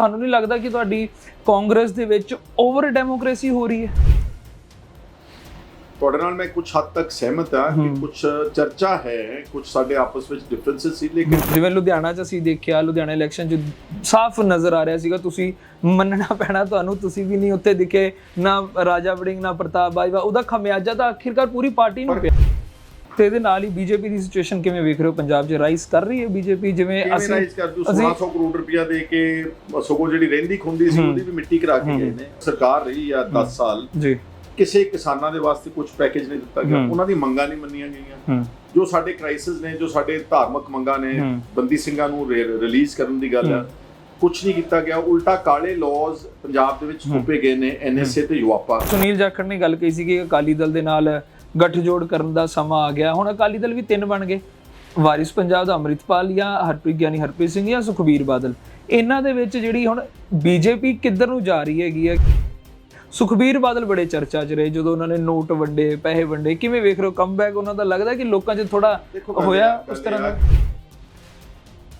ਤੁਹਾਨੂੰ ਨਹੀਂ ਲੱਗਦਾ ਕਿ ਤੁਹਾਡੀ ਕਾਂਗਰਸ ਦੇ ਵਿੱਚ ਓਵਰ ਡੈਮੋਕ੍ਰੇਸੀ ਹੋ ਰਹੀ ਹੈ? ਤੁਹਾਡੇ ਨਾਲ ਮੈਂ ਕੁਝ ਹੱਦ ਤੱਕ ਸਹਿਮਤ ਹਾਂ ਕਿ ਕੁਝ ਚਰਚਾ ਹੈ ਕੁਝ ਸਾਡੇ ਆਪਸ ਵਿੱਚ ਡਿਫਰੈਂਸਸ ਸੀ ਲੇਕਿਨ ਜਿਵੇਂ ਲੁਧਿਆਣਾ 'ਚ ਅਸੀਂ ਦੇਖਿਆ ਲੁਧਿਆਣਾ ਇਲੈਕਸ਼ਨ 'ਚ ਸਾਫ਼ ਨਜ਼ਰ ਆ ਰਿਹਾ ਸੀਗਾ ਤੁਸੀਂ ਮੰਨਣਾ ਪੈਣਾ ਤੁਹਾਨੂੰ ਤੁਸੀਂ ਵੀ ਨਹੀਂ ਉੱਥੇ ਦਿਖੇ ਨਾ ਰਾਜਾ ਵੜਿੰਗ ਨਾ ਪ੍ਰਤਾਪ ਬਾਜਵਾ ਉਹਦਾ ਖਮਿਆਜਾ ਤਾਂ ਆਖਿਰਕਾਰ ਪੂਰੀ ਪਾਰਟੀ ਨੂੰ ਪਿਆ। ਤੇ ਇਹਦੇ ਨਾਲ ਹੀ ਬੀਜੇਪੀ ਦੀ ਸਿਚੁਏਸ਼ਨ ਕਿਵੇਂ ਵੇਖ ਰਹੇ ਹੋ? ਪੰਜਾਬ 'ਚ ਰਾਈਸ ਕਰ ਰਹੀ ਹੈ ਬੀਜੇਪੀ ਜਿਵੇਂ ਅਸੀਂ ਰਾਈਜ਼ ਕਰ ਦੂ? ਅਸੀਂ- 1600 ਕਰੋੜ ਰੁਪਇਆ ਦੇ ਕੇ ਸਗੋਂ ਜਿਹੜੀ ਰਹਿੰਦੀ ਖੁੰਦੀ ਸੀ ਉਹਦੀ ਵੀ ਮਿੱਟੀ ਕਰਾ ਕੇ ਗਏ ਨੇ। ਸਰਕਾਰ ਰਹੀ ਆ 10 ਸਾਲ। ਜੀ। ਕਿਸੇ ਕਿਸਾਨਾਂ ਦੇ ਵਾਸਤੇ ਕੁਝ ਪੈਕੇਜ ਨਹੀਂ ਦਿੱਤਾ ਗਿਆ। ਉਹਨਾਂ ਦੀ ਮੰਗਾਂ ਨਹੀਂ ਮੰਨੀਆਂ ਗਈਆਂ। ਜੋ ਸਾਡੇ ਕ੍ਰਾਈਸਿਸ ਨੇ ਜੋ ਸਾਡੇ ਧਾਰਮਿਕ ਮੰਗਾਂ ਨੇ। ਬੰਦੀ ਸਿੰਘਾਂ ਨੂੰ ਰਿਲੀਜ਼ ਕਰਨ ਦੀ ਗੱਲ ਆ। ਕੁਝ ਨਹੀਂ ਕੀਤਾ ਗਿਆ। ਉਲਟਾ ਕਾਲੇ ਲਾਜ਼ ਪੰਜਾਬ ਦੇ ਵਿੱਚ ਥੋਪੇ ਗਏ ਨੇ ਐਨਐਸਏ ਤੇ ਯੂਆਪਾ। ਸੁਨੀਲ ਜਾਖੜ ਨੇ ਗੱਲ ਕਹੀ ਸੀ ਕਿ ਅਕਾਲੀ ਦਲ ਦੇ ਨਾਲ ਗੱਠਜੋੜ ਕਰਨ ਦਾ ਸਮਾਂ ਆ ਗਿਆ। ਹੁਣ ਅਕਾਲੀ ਦਲ ਵੀ ਤਿੰਨ ਬਣ ਗਏ। ਵਾਰਿਸ ਪੰਜਾਬ ਦਾ ਅੰਮ੍ਰਿਤਪਾਲ ਜਾਂ ਹਰਪ੍ਰੀਤ ਗਿਆਨੀ ਹਰਪ੍ਰੀਤ ਸਿੰਘ ਜਾਂ ਸੁਖਬੀਰ ਬਾਦਲ। ਇਹਨਾਂ ਦੇ ਵਿੱਚ ਜਿਹੜੀ ਹੁਣ ਬੀਜੇਪੀ ਕਿੱਧਰ ਨੂੰ ਜਾ ਰਹੀ ਹੈਗੀ ਹੈ? ਸੁਖਬੀਰ ਬਾਦਲ ਬੜੇ ਚਰਚਾ 'ਚ ਰਹੇ ਜਦੋਂ ਉਹਨਾਂ ਨੇ ਨੋਟ ਵੰਡੇ ਪੈਸੇ ਵੰਡੇ। ਕਿਵੇਂ ਵੇਖ ਰਹੇ ਹੋ? ਕਮਬੈਕ ਉਹਨਾਂ ਦਾ ਲੱਗਦਾ ਕਿ ਲੋਕਾਂ 'ਚ ਥੋੜਾ ਹੋਇਆ ਉਸ ਤਰ੍ਹਾਂ ਦਾ?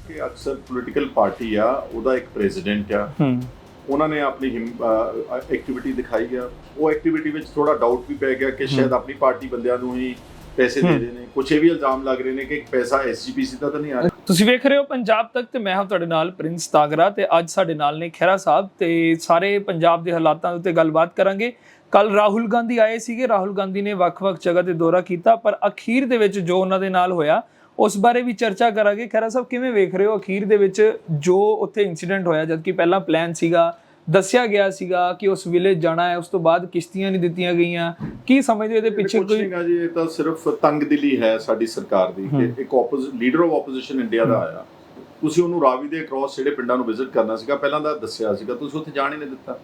ਕਿ ਅਕਸਰ ਪੋਲੀਟੀਕਲ ਪਾਰਟੀ ਆ ਉਹਦਾ ਇੱਕ ਪ੍ਰੈਜ਼ੀਡੈਂਟ ਆ। ਹੂੰ। ਉਹਨਾਂ ਨੇ ਆਪਣੀ ਐਕਟੀਵਿਟੀ ਦਿਖਾਈ ਆ। ਉਹ ਐਕਟੀਵਿਟੀ ਵਿੱਚ ਥੋੜਾ ਡਾਊਟ ਵੀ ਪੈ ਗਿਆ ਕਿ ਸ਼ਾਇਦ ਆਪਣੀ ਪਾਰਟੀ ਬੰਦਿਆਂ ਨੂੰ ਹੀ ਪੈਸੇ ਦੇ ਰਹੇ ਨੇ ਕੁਝ ਇਹ ਵੀ ਇਲਜ਼ਾਮ ਲੱਗ ਰਹੇ ਨੇ ਕਿ ਪੈਸਾ ਐਸਜੀਪੀਸੀ ਦਾ ਤਾਂ ਨਹੀਂ ਆ ਰਿਹਾ। ਤੁਸੀਂ ਵੇਖ ਰਹੇ ਹੋ ਪੰਜਾਬ ਤੱਕ ਤੇ ਮੈਂ ਹਾਂ ਤੁਹਾਡੇ ਨਾਲ ਪ੍ਰਿੰਸ ਤਾਗਰਾ ਤੇ ਅੱਜ ਸਾਡੇ ਨਾਲ ਨੇ ਖਹਿਰਾ ਸਾਹਿਬ ਤੇ ਸਾਰੇ ਪੰਜਾਬ ਦੇ ਹਾਲਾਤਾਂ ਉੱਤੇ ਗੱਲਬਾਤ ਕਰਾਂਗੇ। ਕੱਲ ਰਾਹੁਲ ਗਾਂਧੀ ਆਏ ਸੀਗੇ। ਰਾਹੁਲ ਗਾਂਧੀ ਨੇ ਵੱਖ-ਵੱਖ ਜਗ੍ਹਾ ਤੇ ਦੌਰਾ ਕੀਤਾ ਪਰ ਅਖੀਰ ਦੇ ਵਿੱਚ ਜੋ ਉਹਨਾਂ ਦੇ ਨਾਲ ਹੋਇਆ ਉਸ ਬਾਰੇ ਵੀ ਚਰਚਾ ਕਰਾਂਗੇ। ਖਹਿਰਾ ਸਾਹਿਬ ਕਿਵੇਂ ਵੇਖ ਰਹੇ ਹੋ ਅਖੀਰ ਦੇ ਵਿੱਚ ਜੋ ਉੱਥੇ ਇਨਸੀਡੈਂਟ ਹੋਇਆ? ਜਦਕਿ ਪਹਿਲਾਂ ਪਲਾਨ ਸੀਗਾ ਦੱਸਿਆ ਗਿਆ ਸੀਗਾ ਕਿ ਉਸ ਵਿਲੇਜ ਜਾਣਾ ਹੈ ਉਸ ਤੋਂ ਬਾਅਦ ਕਿਸ਼ਤੀਆਂ ਨਹੀਂ ਦਿੱਤੀਆਂ ਗਈਆਂ। ਕੀ ਸਮਝਦੇ ਇਹਦੇ ਪਿੱਛੇ ਕੋਈ? ਨਹੀਂਗਾ ਜੀ ਇਹ ਤਾਂ ਸਿਰਫ ਤੰਗਦਿਲੀ ਹੈ ਸਾਡੀ ਸਰਕਾਰ ਦੀ ਕਿ ਇੱਕ opposite leader of opposition India ਦਾ ਆਇਆ। ਤੁਸੀਂ ਉਹਨੂੰ ਰਾਵੀ ਦੇ ਅਕ੍ਰੋਸ ਜਿਹੜੇ ਪਿੰਡਾਂ ਨੂੰ ਵਿਜ਼ਿਟ ਕਰਨਾ ਸੀਗਾ ਪਹਿਲਾਂ ਤਾਂ ਦੱਸਿਆ ਸੀਗਾ ਤੁਸੀਂ ਉੱਥੇ ਜਾਣ ਹੀ ਨਹੀਂ ਦਿੱਤਾ।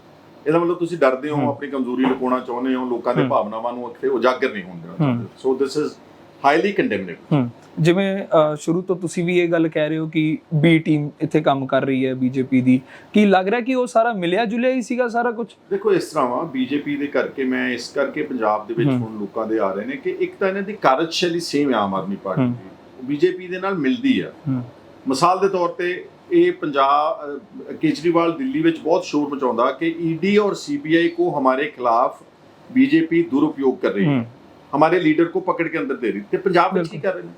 ਇਹਦਾ ਮਤਲਬ ਤੁਸੀਂ ਡਰਦੇ ਹੋ ਆਪਣੀ ਕਮਜ਼ੋਰੀ ਲੁਕਾਉਣਾ ਚਾਹੁੰਦੇ ਹੋ ਲੋਕਾਂ ਦੇ ਭਾਵਨਾਵਾਂ ਨੂੰ ਉੱਥੇ ਉਜਾਗਰ ਨਹੀਂ ਹੋਣ ਦੇਣਾ ਸੋ ਦਿਸ ਇਜ਼ ਹਾਈਲੀ ਕੰਡੈਮਨੇਬਲ ਜਿਵੇਂ ਸ਼ੁਰੂ ਤੋਂ ਤੁਸੀਂ ਵੀ ਇਹ ਗੱਲ ਕਹਿ ਰਹੇ ਹੋ ਕਿ ਬੀ ਟੀਮ ਇੱਥੇ ਕੰਮ ਕਰ ਰਹੀ ਹੈ ਬੀਜੇਪੀ ਦੀ। ਕੀ ਲੱਗ ਰਿਹਾ ਕਿ ਉਹ ਸਾਰਾ ਮਿਲਿਆ ਜੁਲਿਆ ਹੀ ਸੀਗਾ ਸਾਰਾ ਕੁਝ ਦੇਖੋ ਇਸ ਤਰ੍ਹਾਂ ਵਾ ਬੀਜੇਪੀ ਦੇ ਕਰਕੇ ਮੈਂ ਇਸ ਕਰਕੇ ਪੰਜਾਬ ਦੇ ਵਿੱਚ ਹੁਣ ਲੋਕਾਂ ਦੇ ਆ ਰਹੇ ਨੇ ਕਿ ਇੱਕ ਤਾਂ ਇਹਨਾਂ ਦੀ ਕਾਰਜਸ਼ੈਲੀ ਸੇਮ ਆਮ ਆਦਮੀ ਪਾਰਟੀ ਦੀ। ਬੀਜੇਪੀ ਦੇ ਨਾਲ ਮਿਲਦੀ ਆ। ਮਿਸਾਲ ਦੇ ਤੌਰ ਤੇ ਇਹ ਪੰਜਾਬ ਕੇਜਰੀਵਾਲ ਦਿੱਲੀ ਵਿੱਚ ਬਹੁਤ ਸ਼ੋਰ ਮਚਾਉਂਦਾ ਕਿ ਈਡੀ ਔਰ ਸੀਬੀਆਈ ਕੋ ਹਮਾਰੇ ਖਿਲਾਫ ਬੀਜੇਪੀ ਦੁਰਉਪਯੋਗ ਕਰ ਰਹੀ ਹੈ। हमारे लीडर को पकड़ के अंदर दे रही ਤੇ ਪੰਜਾਬ ਵਿੱਚ ਕੀ ਕਰ ਰਹੇ ਨੇ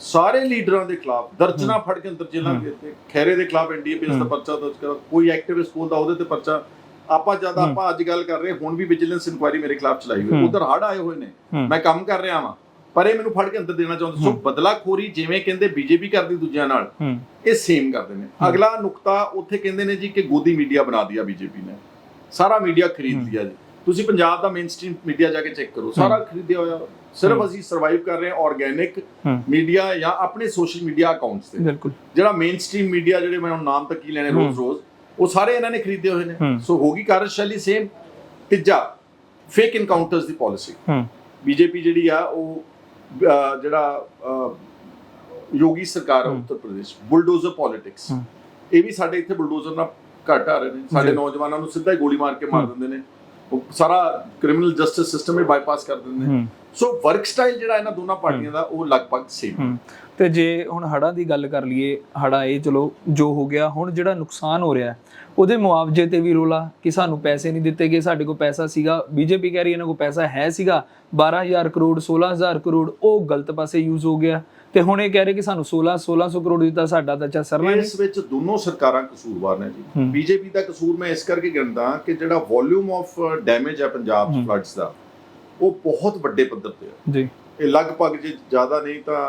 ਸਾਰੇ ਲੀਡਰਾਂ ਦੇ ਖਿਲਾਫ ਦਰਜਨਾ ਫੜ ਕੇ ਅੰਦਰ ਜੇਲ੍ਹਾਂ ਦੇ ਦਿੱਤੇ ਖੈਰੇ ਦੇ ਖਿਲਾਫ ਐਨਡੀਏ ਪੇਜ ਦਾ ਪਰਚਾ ਦਰਜ ਕਰ ਕੋਈ ਐਕਟਿਵਿਸਟ ਬੋਲਦਾ ਉਹਦੇ ਤੇ ਪਰਚਾ ਆਪਾਂ ਜਦ ਆਪਾਂ ਅੱਜ ਗੱਲ ਕਰ ਰਹੇ ਹੁਣ ਵੀ ਵਿਜੀਲੈਂਸ ਇਨਕੁਆਇਰੀ ਮੇਰੇ ਖਿਲਾਫ ਚਲਾਈ ਹੋਈ ਉਧਰ ਹੜ ਆਏ ਹੋਏ ਨੇ ਮੈਂ ਕੰਮ ਕਰ ਰਿਹਾ ਵਾਂ ਪਰ ਇਹ ਮੈਨੂੰ ਫੜ ਕੇ ਅੰਦਰ ਦੇਣਾ ਚਾਹੁੰਦੇ ਸੋ ਬਦਲਾਖੋਰੀ ਜਿਵੇਂ ਕਹਿੰਦੇ ਬੀਜੇਪੀ ਕਰਦੀ ਦੂਜਿਆਂ ਨਾਲ ਇਹ ਸੇਮ ਕਰਦੇ ਨੇ ਅਗਲਾ ਨੁਕਤਾ ਉੱਥੇ ਕਹਿੰਦੇ ਨੇ ਜੀ ਕਿ ਗੋਦੀ ਮੀਡੀਆ ਬਣਾ ਦਿਆ ਬੀਜੇਪੀ ਨੇ ਸਾਰਾ ਮੀਡੀਆ ਖਰੀਦ ਲਿਆ ਜੀ ਤੁਸੀਂ ਪੰਜਾਬ ਦਾ ਮੇਨਸਟ੍ਰੀਮ ਮੀਡੀਆ ਜਾ ਕੇ ਚੈੱਕ ਕਰੋ। ਸਾਰਾ ਖਰੀਦਿਆ ਹੋਇਆ। ਸਿਰਫ ਅਸੀਂ ਸਰਵਾਈਵ ਕਰ ਰਹੇ ਹਾਂ ਆਰਗੇਨਿਕ ਮੀਡੀਆ ਜਾਂ ਆਪਣੇ ਸੋਸ਼ਲ ਮੀਡੀਆ ਅਕਾਊਂਟਸ ਤੇ। ਬਿਲਕੁਲ। ਜਿਹੜਾ ਮੇਨਸਟ੍ਰੀਮ ਮੀਡੀਆ ਜਿਹੜੇ ਮੈਂ ਹੁਣ ਨਾਮ ਤੱਕ ਹੀ ਲੈਣੇ ਰੋਜ਼ ਰੋਜ਼ ਉਹ ਸਾਰੇ ਇਹਨਾਂ ਨੇ ਖਰੀਦੇ ਹੋਏ ਨੇ। ਸੋ ਹੋਗੀ ਕਾਰਜਸ਼ੈਲੀ ਸੇਮ ਤੀਜਾ ਫੇਕ ਇਨਕਾਊਂਟਰਸ ਦੀ ਪਾਲਿਸੀ ਬੀਜੇਪੀ ਜਿਹੜੀ ਆ ਉਹ ਜਿਹੜਾ ਯੋਗੀ ਸਰਕਾਰ ਉੱਤਰ ਪ੍ਰਦੇਸ਼ ਬੁਲਡੋਜ਼ਰ ਪੋਲਿਟਿਕਸ ਇਹ ਵੀ ਸਾਡੇ ਇੱਥੇ ਬੁਲਡੋਜ਼ਰ ਨਾਲ ਘਟ ਆ ਰਹੇ ਨੇ। ਸਾਡੇ ਨੌਜਵਾਨਾਂ ਨੂੰ ਸਿੱਧਾ ਹੀ ਗੋਲੀ ਮਾਰ ਕੇ ਮਾਰ ਦਿੰਦੇ ਨੇ। ਸਾਰਾ ਕ੍ਰਿਮੀਨਲ ਜਸਟਿਸ ਸਿਸਟਮ ਹੀ ਬਾਈਪਾਸ ਕਰ ਦਿੰਦੇ ਨੇ। ਸੋ ਵਰਕ ਸਟਾਈਲ ਜਿਹੜਾ ਇਹਨਾਂ ਦੋਨਾਂ ਪਾਰਟੀਆਂ ਦਾ ਉਹ ਲਗਭਗ ਸੇਮ ਤੇ ਜੇ ਹੁਣ ਹੜਾਂ ਦੀ ਗੱਲ ਕਰ ਲਈਏ ਹੜਾ ਇਹ ਚਲੋ ਜੋ ਹੋ ਗਿਆ ਹੁਣ ਜਿਹੜਾ ਨੁਕਸਾਨ ਹੋ ਰਿਹਾ ਉਹਦੇ ਮੁਆਵਜ਼ੇ ਤੇ ਵੀ ਰੋਲਾ ਕਿ ਸਾਨੂੰ ਪੈਸੇ ਨਹੀਂ ਦਿੱਤੇ ਗਏ ਸਾਡੇ ਕੋਲ ਪੈਸਾ ਸੀਗਾ ਬੀਜੇਪੀ ਕਹਿ ਰਹੀ ਇਹਨਾਂ ਕੋਲ ਪੈਸਾ ਹੈ ਸੀਗਾ 12000 ਕਰੋੜ 16000 ਕਰੋੜ ਉਹ ਗਲਤ ਪਾਸੇ ਯੂਜ਼ ਹੋ ਗਿਆ। ਤੇ ਹੁਣ ਇਹ ਕਹਿ ਰਹੇ ਕਿ ਸਾਨੂੰ 16 1600 ਕਰੋੜ ਦਿੱਤਾ ਸਾਡਾ ਤਾਂ ਚਾ ਸਰਨਾ ਨਹੀਂ ਇਸ ਵਿੱਚ ਦੋਨੋਂ ਸਰਕਾਰਾਂ ਕਸੂਰਵਾਰ ਨੇ ਜੀ। ਬੀਜੇਪੀ ਦਾ ਕਸੂਰ ਮੈਂ ਇਸ ਕਰਕੇ ਗਿਣਦਾ ਕਿ ਜਿਹੜਾ ਵੋਲਿਊਮ ਆਫ ਡੈਮੇਜ ਹੈ ਪੰਜਾਬ ਫਲੱਡਸ ਦਾ ਉਹ ਬਹੁਤ ਵੱਡੇ ਪੱਧਰ ਤੇ ਹੈ। ਜੀ। ਇਹ ਲਗਭਗ ਜੇ ਜ਼ਿਆਦਾ ਨਹੀਂ ਤਾਂ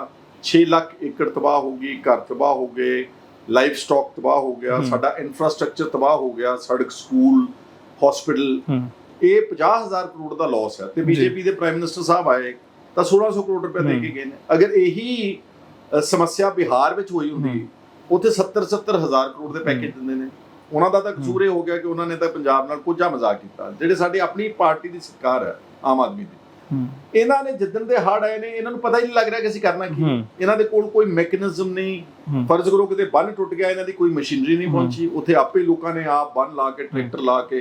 6 ਲੱਖ ਏਕੜ ਤਬਾਹ ਹੋ ਗਈ ਘਰ ਤਬਾਹ ਹੋ ਗਏ ਲਾਈਫ ਸਟਾਕ ਤਬਾਹ ਹੋ ਗਿਆ ਸਾਡਾ ਇਨਫਰਾਸਟ੍ਰਕਚਰ ਤਬਾਹ ਹੋ ਗਿਆ ਸੜਕ ਸਕੂਲ ਹਸਪੀਟਲ ਇਹ 50000 ਕਰੋੜ ਦਾ ਲਾਸ ਹੈ ਤੇ ਬੀਜੇਪੀ ਦੇ ਪ੍ਰਾਈਮ ਮਿਨਿਸਟਰ ਸਾਹਿਬ ਆਏ ਤਾਂ 1600 ਕਰੋੜ ਰੁਪਏ ਦੇ ਕੇ ਗਏ ਨੇ। ਅਗਰ ਇਹੀ ਸਮੱਸਿਆ ਬਿਹਾਰ ਵਿੱਚ ਹੋਈ ਹੁੰਦੀ ਉੱਥੇ 70 70 ਹਜ਼ਾਰ ਕਰੋੜ ਦੇ ਪੈਕੇਜ ਦਿੰਦੇ ਨੇ। ਉਹਨਾਂ ਦਾ ਤਾਂ ਕਸੂਰ ਇਹ ਹੋ ਗਿਆ ਕਿ ਉਹਨਾਂ ਨੇ ਤਾਂ ਪੰਜਾਬ ਨਾਲ ਕੋਝਾ ਮਜ਼ਾਕ ਕੀਤਾ। ਜਿਹੜੇ ਸਾਡੀ ਆਪਣੀ ਪਾਰਟੀ ਦੀ ਸਰਕਾਰ ਹੈ ਆਮ ਆਦਮੀ ਦੀ। ਇਹਨਾਂ ਨੇ ਜਿੱਦਣ ਦੇ ਹੜ ਆਏ ਨੇ ਇਹਨਾਂ ਨੂੰ ਪਤਾ ਹੀ ਨਹੀਂ ਲੱਗ ਰਿਹਾ ਕਿ ਅਸੀਂ ਕਰਨਾ ਕੀ। ਇਹਨਾਂ ਦੇ ਕੋਲ ਕੋਈ ਮੈਕੈਨਿਜ਼ਮ ਨਹੀਂ। ਫਰਜ਼ ਕਰੋ ਕਿਤੇ ਬੰਨ ਟੁੱਟ ਗਿਆ ਇਹਨਾਂ ਦੀ ਕੋਈ ਮਸ਼ੀਨਰੀ ਨਹੀਂ ਪਹੁੰਚੀ। ਉੱਥੇ ਆਪੇ ਲੋਕਾਂ ਨੇ ਆਪ ਬੰਨ ਲਾ ਕੇ ਟਰੈਕਟਰ ਲਾ ਕੇ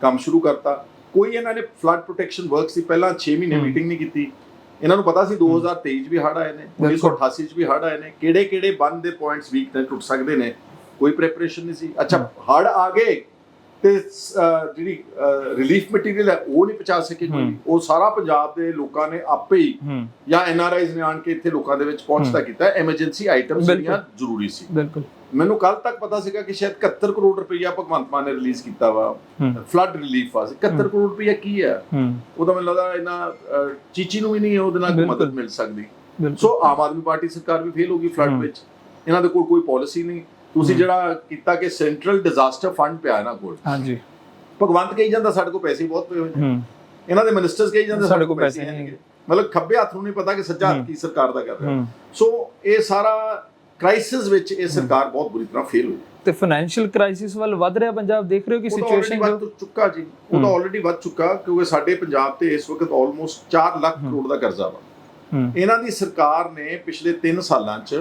ਕੰਮ ਸ਼ੁਰੂ ਕਰਤਾ। ਕੋਈ ਇਹਨਾਂ ਨੇ ਫਲੱਡ ਪ੍ਰੋਟੈਕਸ਼ਨ ਵਰਕਸ ਦੀ ਪਹਿਲਾਂ 6 ਮਹੀਨੇ ਮੀਟਿੰਗ ਨਹੀਂ ਕੀਤੀ। ਇਹਨਾਂ ਨੂੰ ਪਤਾ ਸੀ 2023 ਚ ਵੀ ਹੜ ਆਏ ਨੇ 1988 ਚ ਵੀ ਹੜ ਆਏ ਨੇ। ਕਿਹੜੇ ਕਿਹੜੇ ਬੰਨ ਦੇ ਪੁਆਇੰਟਸ ਵੀਕ ਨੇ ਟੁੱਟ ਸਕਦੇ ਨੇ? ਕੋਈ ਪ੍ਰੈਪਰੇਸ਼ਨ ਨਹੀਂ ਸੀ। ਅੱਛਾ ਹੜ ਆ ਗਏ। ਤੇ ਜਿਹੜੀ ਰਿਲੀਫ ਮਟੀਰੀਅਲ ਹੈ ਉਹ ਨਹੀਂ ਪਹੁੰਚਾ ਸਕੇ ਕੋਈ। ਉਹ ਸਾਰਾ ਪੰਜਾਬ ਦੇ ਲੋਕਾਂ ਨੇ ਆਪੇ ਹੀ ਜਾਂ ਐਨਆਰਆਈਜ਼ ਨੇ ਆਣ ਕੇ ਇੱਥੇ ਲੋਕਾਂ ਦੇ ਵਿੱਚ ਪਹੁੰਚਦਾ ਕੀਤਾ। Emergency items. ਜਿਹੜੀਆਂ ਜ਼ਰੂਰੀ ਸੀ। ਬਿਲਕੁਲ। ਮੈਨੂੰ ਕੱਲ ਤੱਕ ਪਤਾ ਸੀਗਾ ਕਿ ਸ਼ਾਇਦ 71 ਕਰੋੜ ਰੁਪਈਆ ਭਗਵੰਤ ਮਾਨ ਨੇ ਰਿਲੀਜ਼ ਕੀਤਾ ਵਾ। ਫਲੱਡ ਰਿਲੀਫ ਵਾਸਤੇ 71 ਕਰੋੜ ਰੁਪਈਆ ਕੀ ਹੈ? ਉਹਦਾ ਮੈਨੂੰ ਲੱਗਦਾ ਇਹਨਾਂ ਚੀਚੀ ਨੂੰ ਵੀ ਨਹੀਂ ਉਹਦੇ ਨਾਲ। ਮਦਦ ਮਿਲ ਸਕਦੀ। ਸੋ ਆਮ ਆਦਮੀ ਪਾਰਟੀ ਸਰਕਾਰ ਵੀ ਫੇਲ ਹੋ ਗਈ ਫਲੱਡ। ਵਿੱਚ। ਇਹਨਾਂ ਦੇ ਕੋਲ ਕੋਈ ਪਾਲਿਸੀ ਨਹੀਂ। ਤੁਸੀਂ। ਜਿਹੜਾ ਕੀਤਾ ਕਿ ਸੈਂਟਰਲ ਡਿਜ਼ਾਸਟਰ ਫੰਡ ਪਿਆ ਇਹਨਾਂ ਕੋਲ। ਹਾਂਜੀ। ਭਗਵੰਤ ਕਹੀ ਜਾਂਦਾ ਸਾਡੇ ਕੋਲ ਪੈਸੇ ਬਹੁਤ ਪਏ ਹੋਏ ਨੇ। ਇਹਨਾਂ ਦੇ ਮਿਨਿਸਟਰਸ ਕਹੀ ਜਾਂਦੇ ਸਾਡੇ ਕੋਲ ਪੈਸੇ ਨਹੀਂ। ਮਤਲਬ ਖੱਬੇ ਹੱਥ ਨੂੰ ਨਹੀਂ ਪਤਾ ਕਿ ਸੱਜਾ। ਹੱਥ ਕੀ ਸਰਕਾਰ ਦਾ ਕਰ ਰਿਹਾ। ਸੋ ਇਹ ਸਾਰਾ ਕ੍ਰਾਈਸਿਸ ਵਿੱਚ ਇਹ ਸਰਕਾਰ ਬਹੁਤ ਬੁਰੀ ਤਰ੍ਹਾਂ ਫੇਲ ਹੋਈ। ਤੇ ਫਾਈਨੈਂਸ਼ੀਅਲ ਕ੍ਰਾਈਸਿਸ ਵੱਲ ਵੱਧ ਰਿਹਾ ਪੰਜਾਬ। ਦੇਖ ਰਹੇ ਹੋ ਕਿ ਸਿਚੁਏਸ਼ਨ ਵੱਧ ਚੁੱਕਾ ਜੀ। ਉਹ ਤਾਂ। ਆਲਰੇਡੀ ਵੱਧ ਚੁੱਕਾ ਕਿਉਂਕਿ ਸਾਡੇ ਪੰਜਾਬ ਤੇ ਇਸ ਵਕਤ ਆਲਮੋਸਟ 4 ਲੱਖ। ਕਰੋੜ ਦਾ ਕਰਜ਼ਾ ਵਾ। ਇਹਨਾਂ ਦੀ ਸਰਕਾਰ ਨੇ ਪਿਛਲੇ 3 ਸਾਲਾਂ 'ਚ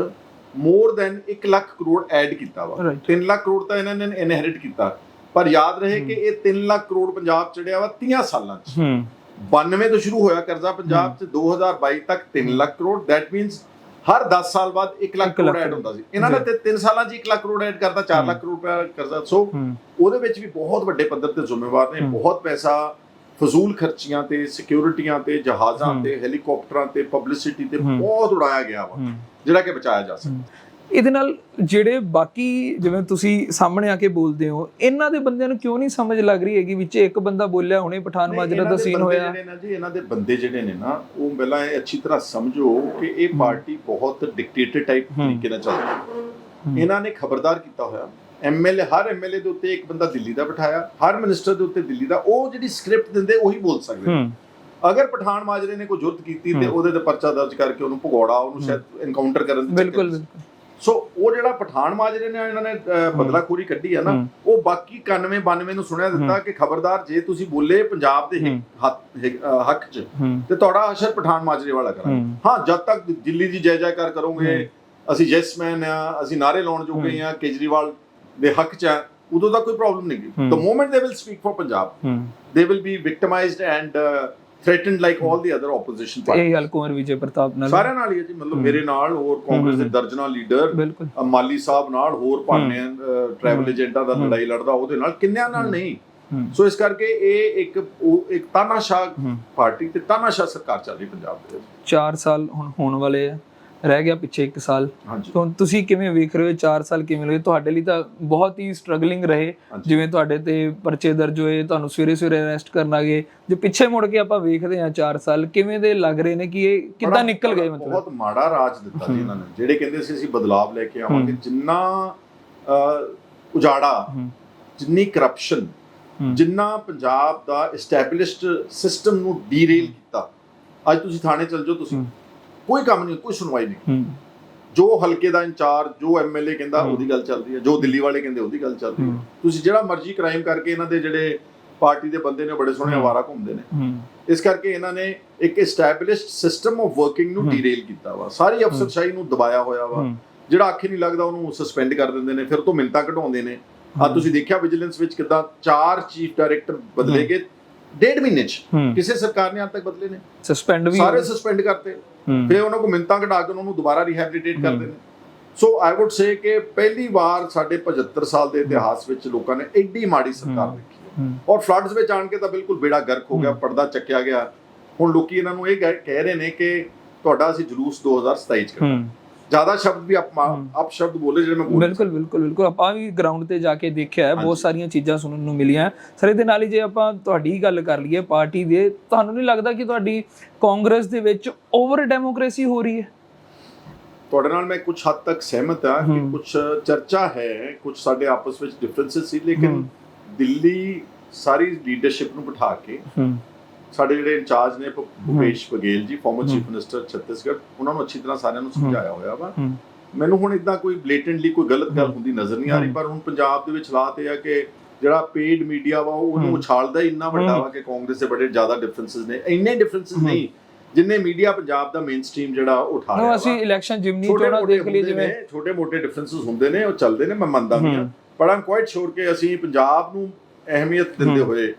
more than 1 lakh crore add ਕੀਤਾ ਵਾ। Right. 3 ਲੱਖ ਕਰੋੜ ਤਾਂ ਇਹਨਾਂ ਨੇ ਇਨਹੈਰਿਟ ਕੀਤਾ। ਪਰ ਯਾਦ ਰਹੇ ਕਿ ਇਹ 3 ਲੱਖ ਕਰੋੜ ਪੰਜਾਬ ਚੜਿਆ ਵਾ 30 ਸਾਲਾਂ 'ਚ। ਹੂੰ। 92 ਤੋਂ ਸ਼ੁਰੂ ਹੋਇਆ ਕਰਜ਼ਾ ਪੰਜਾਬ 'ਚ 2022 ਤੱਕ 3 ਲੱਖ ਕਰੋੜ। ਦੈਟ ਮੀਨਸ ਹਰ 10 ਸਾਲ ਬਾਅਦ 1 ਲੱਖ ਕਰੋੜ ਐਡ ਹੁੰਦਾ ਸੀ। ਇਹਨਾਂ ਨੇ ਤੇ 3 ਸਾਲਾਂ 'ਚ 1 ਲੱਖ ਕਰੋੜ ਐਡ ਕਰਤਾ 4 ਹੂੰ। ਲੱਖ ਕਰੋੜ ਰੁਪਏ ਕਰਜ਼ਾ ਸੋ ਉਹਦੇ ਵਿੱਚ ਵੀ ਬਹੁਤ ਵੱਡੇ ਪੱਧਰ ਤੇ ਜ਼ਿੰਮੇਵਾਰ ਨੇ। ਬਹੁਤ ਪੈਸਾ ਫਜ਼ੂਲ ਖਰਚੀਆਂ ਤੇ ਸਿਕਿਉਰਿਟੀਆਂ ਤੇ ਜਹਾਜ਼ਾਂ। ਤੇ ਹੈਲੀਕਾਪਟਰਾਂ ਤੇ ਪਬਲਿਸਿਟੀ ਤੇ। ਬਹੁਤ ਉਡਾਇਆ ਗਿਆ ਵਾ ਜਿਹੜਾ ਕਿ ਬਚਾਇਆ ਜਾ ਸਕਦਾ ਇਹਦੇ ਨਾਲ ਜਿਹੜੇ ਬਾਕੀ ਜਿਵੇਂ ਤੁਸੀਂ ਸਾਹਮਣੇ ਆ ਕੇ ਬੋਲਦੇ ਹੋ ਇਹਨਾਂ ਦੇ ਬੰਦਿਆਂ ਨੂੰ ਕਿਉਂ ਨਹੀਂ ਸਮਝ ਲੱਗ ਰਹੀ ਹੈਗੀ ਵਿੱਚ ਇੱਕ ਬੰਦਾ ਬੋਲਿਆ ਹੁਣੇ ਪਠਾਨ ਮਾਜਰਾ ਦਾ ਸੀਨ ਹੋਇਆ ਜਿਹੜੇ ਨਾ ਜੀ ਇਹਨਾਂ ਦੇ ਬੰਦੇ ਜਿਹੜੇ ਨੇ ਨਾ ਉਹ ਪਹਿਲਾਂ ਇਹ ਅੱਛੀ ਤਰ੍ਹਾਂ ਸਮਝੋ ਕਿ ਇਹ। ਪਾਰਟੀ ਬਹੁਤ ਡਿਕਟੇਟਰ ਟਾਈਪ। ਤਰੀਕੇ ਨਾਲ ਚੱਲਦੀ ਹੂੰ। ਇਹਨਾਂ ਨੇ ਖਬਰਦਾਰ ਕੀਤਾ ਹੋਇਆ ਐਮਐਲਏ ਹਰ ਐਮਐਲਏ ਦੇ ਉੱਤੇ ਇੱਕ ਬੰਦਾ ਦਿੱਲੀ ਦਾ ਬਿਠਾਇਆ ਹਰ ਮਿਨਿਸਟਰ ਦੇ ਉੱਤੇ ਦਿੱਲੀ ਦਾ ਉਹ ਜਿਹੜੀ ਸਕ੍ਰਿਪਟ ਦਿੰਦੇ ਉਹੀ ਬੋਲ ਸਕਦੇ ਅਗਰ ਪਠਾਨ ਮਾਜਰੇ ਨੇ ਕੋਈ ਜੁਰਤ ਕੀਤੀ ਤੇ। ਉਹਦੇ ਤੇ ਪਰਚਾ ਦਰਜ ਕਰਕੇ ਉਹਨੂੰ ਭਗੌੜਾ ਉਹਨੂੰ। ਸ਼ਾਇਦ ਐਨਕਾਊਂਟਰ ਕਰਨ ਦੀ ਬਿਲਕੁਲ ਸੋ ਉਹ ਜਿਹੜਾ ਪਠਾਨ ਮਾਜਰੇ ਨੇ ਇਹਨਾਂ ਨੇ ਬਦਲਾਖੋਰੀ ਕੱਢੀ ਹੈ ਨਾ। ਉਹ ਬਾਕੀ 91 92 ਨੂੰ ਸੁਣਿਆ ਦਿੱਤਾ ਕਿ ਖਬਰਦਾਰ ਜੇ ਤੁਸੀਂ ਬੋਲੇ ਪੰਜਾਬ ਦੇ। ਹੱਕ- 'ਚ ਤੇ ਤੁਹਾਡਾ ਅਸ਼ਰ ਪਠਾਨ ਮਾਜਰੇ ਵਾਲਾ ਕਰਾਂਗੇ ਹੂੰ। ਜਦ ਤੱਕ ਦਿੱਲੀ ਦੀ ਜੈ ਜੈਕਾਰ ਕਰੋਗੇ ਅਸੀਂ ਯੈਸ ਮੈਨ ਆ ਅਸੀਂ ਨਾਰੇ ਲਾਉਣ ਜੋਗੇ ਆ ਕੇਜਰੀਵਾਲ ਦੇ ਹੱਕ 'ਚ ਆ ਉਦੋਂ ਦਾ ਕੋਈ ਪ੍ਰੋਬਲਮ ਨਹੀਂ ਹੂੰ। The moment they will speak for Punjab be victimized and uh, threatened like all the other opposition ਤੇ parties ਇਹ ਗੱਲ ਕੁੰਵਰ ਵਿਜੇ ਪ੍ਰਤਾਪ ਨਾਲ ਸਾਰਿਆਂ ਨਾਲ ਹੀ ਹੈ ਜੀ ਮਤਲਬ। ਮੇਰੇ ਨਾਲ ਹੋਰ ਕਾਂਗਰਸ ਦੇ। ਦਰਜਨਾਂ ਲੀਡਰ ਮਾਲੀ ਸਾਹਿਬ ਨਾਲ ਹੋਰ ਭਾਨੇ ਟਰੈਵਲ। ਏਜੰਟਾਂ ਦਾ। ਲੜਾਈ ਲੜਦਾ ਉਹਦੇ ਨਾਲ ਕਿੰਨਿਆਂ ਨਾਲ। ਨਹੀਂ ਸੋ ਇਸ ਕਰਕੇ ਇਹ ਇੱਕ ਇੱਕ ਤਾਨਾਸ਼ਾਹ ਪਾਰਟੀ ਤੇ ਤਾਨਾਸ਼ਾਹ ਸਰਕਾਰ ਚੱਲ ਰਹੀ ਪੰਜਾਬ ਦੇ ਵਿੱਚ 4 ਸਾਲ ਹੁਣ ਹੋਣ ਵਾਲੇ ਆ ਰਹਿ ਗਿਆ ਪਿੱਛੇ 1 ਸਾਲ। ਤਾਂ ਤੁਸੀਂ ਕਿਵੇਂ ਵੇਖ ਰਹੇ ਹੋ? 4 ਸਾਲ ਕਿਵੇਂ ਲੱਗੇ ਤੁਹਾਡੇ ਲਈ ਤਾਂ ਬਹੁਤ ਹੀ ਸਟਰਗਲਿੰਗ ਰਹੇ। ਜਿਵੇਂ ਤੁਹਾਡੇ ਤੇ ਪਰਚੇ ਦਰਜ ਹੋਏ ਤੁਹਾਨੂੰ ਸਵੇਰੇ ਸਵੇਰੇ ਅਰੈਸਟ ਕਰਨ ਗਏ। ਜੇ ਪਿੱਛੇ ਮੁੜ ਕੇ ਆਪਾਂ ਵੇਖਦੇ ਹਾਂ 4 ਸਾਲ ਕਿਵੇਂ ਦੇ ਲੱਗ ਰਹੇ ਨੇ ਕਿ ਇਹ ਕਿੱਦਾਂ ਨਿਕਲ ਗਏ ਮਤਲਬ? ਬਹੁਤ ਮਾੜਾ ਰਾਜ ਦਿੱਤਾ ਜੀ। ਇਹਨਾਂ ਨੇ। ਜਿਹੜੇ ਕਹਿੰਦੇ ਸੀ ਅਸੀਂ ਬਦਲਾਵ ਲੈ ਕੇ ਆਵਾਂਗੇ। ਜਿੰਨਾ ਉਜਾੜਾ ਜਿੰਨੀ ਕਰਪਸ਼ਨ। ਜਿੰਨਾ ਪੰਜਾਬ ਦਾ ਐਸਟੈਬਲਿਸ਼ਡ ਸਿਸਟਮ ਨੂੰ ਡੀਰੇਲ ਕੀਤਾ। ਅੱਜ ਤੁਸੀਂ ਥਾਣੇ ਚਲ ਜਾਓ ਤੁਸੀਂ। ਕੋਈ ਕੰਮ ਨਹੀਂ ਕੋਈ ਸੁਣਵਾਈ ਨਹੀਂ। ਜੋ ਹਲਕੇ ਦਾ ਇੰਚਾਰਜ ਜੋ ਐਮਐਲਏ ਕਹਿੰਦਾ। ਉਹਦੀ ਗੱਲ ਚੱਲ ਰਹੀ ਹੈ ਜੋ ਦਿੱਲੀ ਵਾਲੇ ਕਹਿੰਦੇ ਉਹਦੀ ਗੱਲ ਚੱਲ ਰਹੀ ਹੈ। ਤੁਸੀਂ ਜਿਹੜਾ ਮਰਜ਼ੀ ਕ੍ਰਾਈਮ ਕਰਕੇ ਇਹਨਾਂ ਦੇ ਜਿਹੜੇ ਪਾਰਟੀ ਦੇ ਬੰਦੇ ਨੇ ਬੜੇ ਸੋਹਣੇ। ਆਵਾਰਾ ਘੁੰਮਦੇ ਨੇ। ਇਸ ਕਰਕੇ ਇਹਨਾਂ ਨੇ ਇੱਕ ਐਸਟੈਬਲਿਸ਼ਡ ਸਿਸਟਮ ਆਫ ਵਰਕਿੰਗ ਨੂੰ। ਡੀਰੇਲ ਕੀਤਾ ਵਾ। ਸਾਰੀ ਅਫਸਰਸ਼ਾਹੀ ਨੂੰ ਦਬਾਇਆ ਹੋਇਆ ਵਾ। ਜਿਹੜਾ ਆਖੇ ਨਹੀਂ ਲੱਗਦਾ ਉਹਨੂੰ ਸਸਪੈਂਡ ਕਰ ਦਿੰਦੇ ਨੇ ਫਿਰ ਤੋਂ ਮਿੰਤਾ ਕਢਾਉਂਦੇ ਨੇ। ਆ। ਤੁਸੀਂ ਦੇਖਿਆ ਵਿਜੀਲੈਂਸ ਵਿੱਚ ਕਿਦਾਂ ਚਾਰ ਚੀਫ ਡਾਇਰੈਕਟਰ ਬਦਲੇ। ਗਏ? ਡੇਢ ਮਹੀਨੇ ਚ। ਕਿਸੇ ਸਰਕਾਰ ਨੇ ਅੱਜ ਤੱਕ ਬਦਲੇ ਨੇ? ਸਸਪੈਂਡ ਵੀ ਸਾਰੇ ਸਸਪੈਂਡ ਕਰਤੇ। ਫਿਰ ਉਹਨਾਂ ਕੋ ਮਿੰਤਾ ਕਢਾ ਕੇ ਉਹਨਾਂ ਨੂੰ ਦੁਬਾਰਾ ਰਿਹੈਬਿਲਿਟੇਟ। ਕਰਦੇ ਨੇ। ਸੋ ਆਈ ਊਡ ਸੇ ਕਿ ਪਹਿਲੀ ਵਾਰ ਸਾਡੇ 75 ਸਾਲ ਦੇ ਇਤਿਹਾਸ ਵਿੱਚ ਲੋਕਾਂ ਨੇ ਐਡੀ ਮਾੜੀ ਸਰਕਾਰ। ਦੇਖੀ ਔਰ ਫਲੱਡਸ ਵਿੱਚ ਆਣ ਕੇ ਤਾਂ ਬਿਲਕੁਲ ਬੇੜਾ ਗਰਕ ਹੋ ਗਿਆ। ਪਰਦਾ ਚੱਕਿਆ ਗਿਆ। ਹੁਣ ਲੋਕੀ ਇਹਨਾਂ ਨੂੰ ਇਹ ਕਹਿ ਰਹੇ ਨੇ ਕਿ ਤੁਹਾਡਾ ਅਸੀਂ ਜਲੂਸ 2027 ਚ ਕਰਾਂਗੇ ਜ਼ਿਆਦਾ ਸ਼ਬਦ ਵੀ ਆਪ। ਆਪ ਸ਼ਬਦ ਬੋਲੇ ਜਿਹੜੇ ਮੈਂ ਬੋਲ ਬਿਲਕੁਲ ਬਿਲਕੁਲ ਬਿਲਕੁਲ ਆਪਾਂ ਵੀ ਗਰਾਊਂਡ ਤੇ ਜਾ ਕੇ ਦੇਖਿਆ ਹੈ ਬਹੁਤ। ਸਾਰੀਆਂ ਚੀਜ਼ਾਂ ਸੁਣਨ ਨੂੰ ਮਿਲੀਆਂ ਸਰ ਇਹਦੇ ਨਾਲ ਹੀ ਜੇ ਆਪਾਂ ਤੁਹਾਡੀ ਗੱਲ ਕਰ ਲਈਏ ਪਾਰਟੀ ਦੇ ਤੁਹਾਨੂੰ ਨਹੀਂ ਲੱਗਦਾ ਕਿ ਤੁਹਾਡੀ ਕਾਂਗਰਸ ਦੇ ਵਿੱਚ ਓਵਰ ਡੈਮੋਕ੍ਰੇਸੀ ਹੋ ਰਹੀ ਹੈ ਤੁਹਾਡੇ ਨਾਲ ਮੈਂ ਕੁਝ ਹੱਦ ਤੱਕ ਸਹਿਮਤ ਹਾਂ ਕਿ। ਕੁਝ ਚਰਚਾ ਹੈ ਕੁਝ ਸਾਡੇ ਆਪਸ ਵਿੱਚ ਡਿਫਰੈਂਸਸ ਸੀ ਲੇਕਿਨ। ਦਿੱਲੀ ਸਾਰੀ ਲੀਡਰਸ਼ਿਪ ਨੂੰ ਬਿਠਾ ਕੇ ਸਾਡੇ ਜਿਹੜੇ ਇੰਚਾਰਜ ਨੇ ਭੁਪੇਸ਼ ਬਘੇਲ ਜੀ ਫਾਰਮਰ। ਚੀਫ ਮਿਨਿਸਟਰ ਛੱਤੀਸਗੜ੍ਹ ਉਹਨਾਂ ਨੂੰ ਅੱਛੀ ਤਰ੍ਹਾਂ ਸਾਰਿਆਂ ਨੂੰ ਸਮਝਾਇਆ ਹੋਇਆ ਵਾ ਮੈਨੂੰ ਹੁਣ ਇਦਾਂ ਕੋਈ ਬਲੇਟੈਂਟਲੀ ਕੋਈ ਗਲਤ ਗੱਲ। ਹੁੰਦੀ ਨਜ਼ਰ ਨਹੀਂ ਆ ਰਹੀ। ਪਰ ਹੁਣ ਪੰਜਾਬ ਦੇ ਵਿੱਚ ਹਾਲਾਤ ਇਹ ਆ ਕਿ ਜਿਹੜਾ ਪੇਡ ਮੀਡੀਆ ਵਾ ਉਹ ਉਹਨੂੰ। ਉਛਾਲਦਾ ਇੰਨਾ ਵੱਡਾ। ਵਾ ਕਿ ਕਾਂਗਰਸ ਦੇ ਬੜੇ ਜ਼ਿਆਦਾ ਡਿਫਰੈਂਸਸ ਨੇ ਇੰਨੇ ਡਿਫਰੈਂਸਸ। ਨਹੀਂ ਜਿੰਨੇ ਮੀਡੀਆ ਪੰਜਾਬ ਦਾ ਮੇਨ ਸਟ੍ਰੀਮ ਜਿਹੜਾ ਉਠਾ ਰਿਹਾ ਵਾ ਅਸੀਂ ਇਲੈਕਸ਼ਨ ਜਿਮਨੀ ਮੋਟੇ ਦੇਖ ਲਈ ਜਿਵੇਂ ਛੋਟੇ ਮੋਟੇ ਡਿਫਰੈਂਸਸ ਹੁੰਦੇ ਨੇ ਉਹ ਚੱਲਦੇ ਨੇ ਮੈਂ ਮੰਨਦਾ ਵੀ ਹਾਂ। ਪਰ ਆਮ ਕੁਆਇਟ ਸ਼ੋਰ ਕਿ ਅਸੀਂ ਪੰਜਾਬ ਨੂੰ ਅਹਿਮੀਅਤ ਦਿੰਦੇ। ਹੋਏ